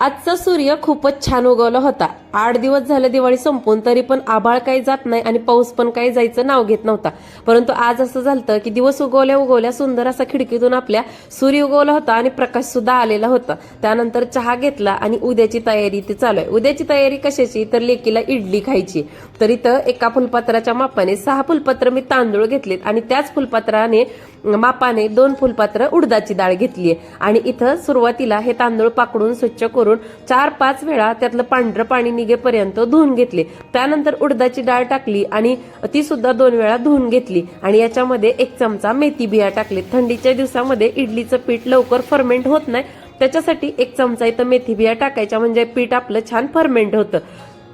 आजचा सूर्य खूपच छान उगवला होता. आठ दिवस झाले दिवाळी संपून तरी पण आभाळ काही जात नाही आणि पाऊस पण काही जायचं नाव घेत नव्हता. परंतु आज असं झालं की दिवस उगवल्या उगवल्या सुंदर असा खिडकीतून आपल्या सूर्य उगवला होता आणि प्रकाश सुद्धा आलेला होता. त्यानंतर चहा घेतला आणि उद्याची तयारी ती चालू आहे. उद्याची तयारी कशाची? तर लेकीला इडली खायची. तर इथं एका फुलपात्राच्या मापाने सहा फुलपात्र मी तांदूळ घेतलेत आणि त्याच फुलपात्राने मापाने दोन फुलपात्र उडदाची डाळ घेतली आहे आणि इथं सुरुवातीला हे तांदूळ पाकडून स्वच्छ करून चार पाच वेळा त्यातलं पांढरं पाणी निघेपर्यंत धुवून घेतले. त्यानंतर उडदाची डाळ टाकली आणि ती सुद्धा दोन वेळा धुवून घेतली. आणि याच्यामध्ये एक चमचा मेथी बिया टाकली थंडीच्या दिवसामध्ये इडलीचं पीठ लवकर फर्मेंट होत नाही. त्याच्यासाठी एक चमचा इथं मेथी बिया टाकायच्या. म्हणजे पीठ आपलं छान फर्मेंट होतं.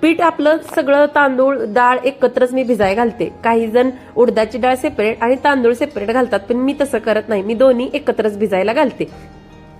पीठ आपलं सगळं तांदूळ डाळ एकत्रच मी भिजाय घालते. काही जण उडदाची डाळ सेपरेट आणि तांदूळ सेपरेट घालतात पण मी तसं करत नाही. मी दोन्ही एकत्रच भिजायला घालते.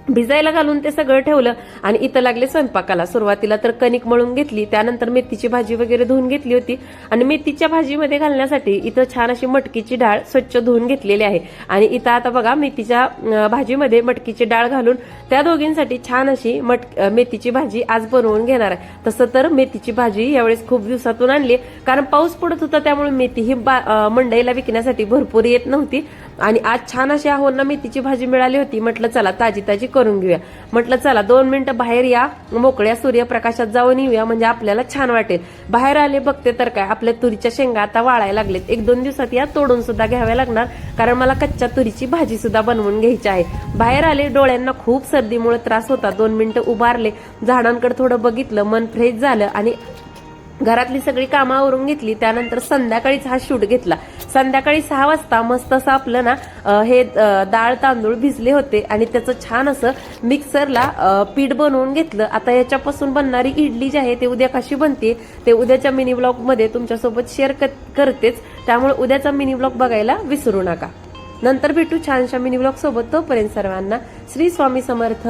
भिजायला घालून ते सगळं ठेवलं आणि इथं लागले स्वयंपाकाला. सुरुवातीला तर कणिक मळून घेतली त्यानंतर मेथीची भाजी वगैरे धुवून घेतली होती. आणि मेथीच्या भाजीमध्ये घालण्यासाठी इथं छान अशी मटकीची डाळ स्वच्छ धुवून घेतलेली आहे. आणि इथं आता बघा मेथीच्या भाजीमध्ये मटकीची डाळ घालून त्या दोघींसाठी छान अशी मट मेथीची भाजी आज बनवून घेणार आहे. तसं तर मेथीची भाजी यावेळेस खूप दिवसातून आणली कारण पाऊस पडत होता त्यामुळे मेथी ही बा- मंडईला विकण्यासाठी भरपूर येत नव्हती. आणि आज छान अशी आहोंना मेथीची भाजी मिळाली होती. म्हटलं चला ताजी ताजी करून घेऊया. म्हटलं चला दोन मिनिटं बाहेर या. मोकळ्या सूर्यप्रकाशात जाऊन येऊया. म्हणजे आपल्याला छान वाटेल. बाहेर आले बघते तर काय आपल्या तुरीच्या शेंगा आता वाळायला लागलेत. एक दोन दिवसात या तोडून सुद्धा घ्याव्या लागणार. कारण मला कच्च्या तुरीची भाजी सुद्धा बनवून घ्यायची आहे. बाहेर आले डोळ्यांना खूप सर्दीमुळे त्रास होता. दोन मिनिटं उभारले. झाडांकडे थोडं बघितलं. मन फ्रेश झालं आणि घरातली सगळी कामावरून घेतली. त्यानंतर संध्याकाळीच हा शूट घेतला. संध्याकाळी सहा वाजता मस्त असं आपलं ना हे डाळ तांदूळ भिजले होते आणि त्याचं छान असं मिक्सरला पीठ बनवून घेतलं. आता याच्यापासून बनणारी इडली जी आहे ते उद्या कशी बनते ते उद्याच्या मिनी ब्लॉगमध्ये तुमच्यासोबत शेअर करतेच. त्यामुळे उद्याचा मिनी ब्लॉग बघायला विसरू नका. नंतर भेटू छानशा मिनी ब्लॉग सोबत तोपर्यंत सर्वांना श्री स्वामी समर्थ.